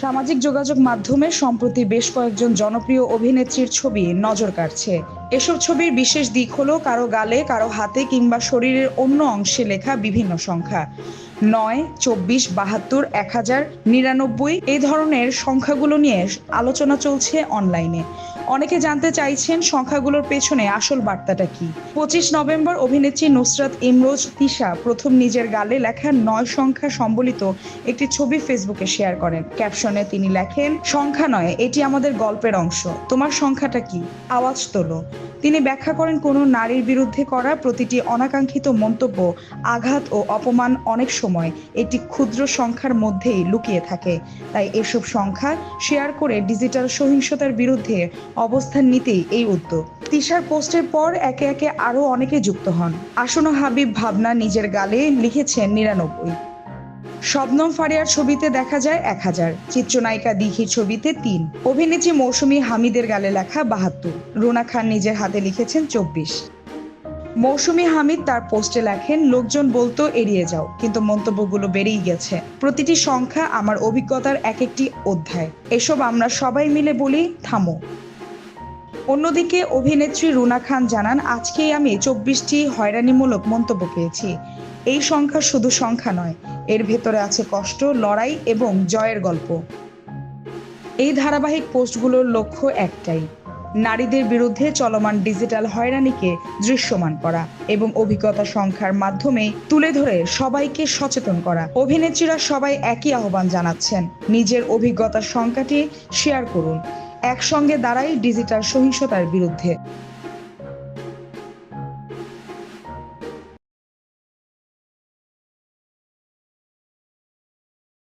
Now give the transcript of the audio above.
সামাজিক যোগাযোগ মাধ্যমে সম্প্রতি বেশ কয়েকজন জনপ্রিয় অভিনেত্রীর ছবি নজর কাড়ছে। এসব ছবির বিশেষ দিক হলো কারও গালে, কারও হাতে কিংবা শরীরের অন্য অংশে লেখা বিভিন্ন সংখ্যা। নয়, চব্বিশ, বাহাত্তর, এক হাজার, নিরানব্বই এই ধরনের সংখ্যাগুলো নিয়ে আলোচনা চলছে অনলাইনে। অনেকে জানতে চাইছেন সংখ্যাগুলোর পেছনে আসল বার্তাটা কি। পঁচিশ নভেম্বর অভিনেত্রী নুসরাত ইমরোজ তিশা প্রথম নিজের গালে লেখা নয় সংখ্যা সম্বলিত একটি ছবি ফেসবুকে শেয়ার করেন। ক্যাপশনে তিনি লেখেন, সংখ্যা নয়, এটি আমাদের গল্পের অংশ। তোমার সংখ্যাটা কি? আওয়াজ তোলো। তিনি ব্যাখ্যা করেন কোনো নারীর বিরুদ্ধে করা প্রতিটি অনাকাঙ্ক্ষিত মন্তব্য আঘাত ও অপমান অনেক সময় একটি ক্ষুদ্র সংখ্যার মধ্যেই লুকিয়ে থাকে। তাই এসব সংখ্যা শেয়ার করে ডিজিটাল সহিংসতার বিরুদ্ধে অবস্থান নিতেই এই উদ্যোগ। তিশার পোস্টের পর একে একে আরও অনেকে যুক্ত হন। আসন্ন হাবিব ভাবনা নিজের গালে লিখেছেন নিরানব্বই। শবনম ফারিয়ার ছবিতে দেখা যায় এক হাজার, চিত্রনায়িকা দিঘির ছবিতে তিন, অভিনেত্রী মৌসুমী হামিদের গালে লেখা বাহাত্তর, রুনা খান নিজের হাতে লিখেছেন চব্বিশ। মৌসুমী হামিদ তার পোস্টে লেখেন, লোকজন বলতো এড়িয়ে যাও, কিন্তু মন্তব্যগুলো বেড়েই গেছে। প্রতিটি সংখ্যা আমার অভিজ্ঞতার এক একটি অধ্যায়। এসব আমরা সবাই মিলে বলি, থামো। অন্যদিকে অভিনেত্রী রুনা খান জানান, আজকেই আমি চব্বিশটি হয়রানিমূলক মন্তব্য পেয়েছি। এই সংখ্যা শুধু সংখ্যা নয়, এর ভেতরে আছে কষ্ট, লড়াই এবং জয়ের গল্প। এই ধারাবাহিক পোস্টগুলোর লক্ষ্য একটাই, নারীদের বিরুদ্ধে চলমান ডিজিটাল হয়রানিকে দৃশ্যমান করা এবং অভিজ্ঞতা সংখ্যার মাধ্যমে তুলে ধরে সবাইকে সচেতন করা। অভিনেত্রীরা সবাই একই আহ্বান জানাচ্ছেন, নিজের অভিজ্ঞতার সংখ্যাটি শেয়ার করুন। একসঙ্গে দাঁড়াই ডিজিটাল সহিংসতার বিরুদ্ধে।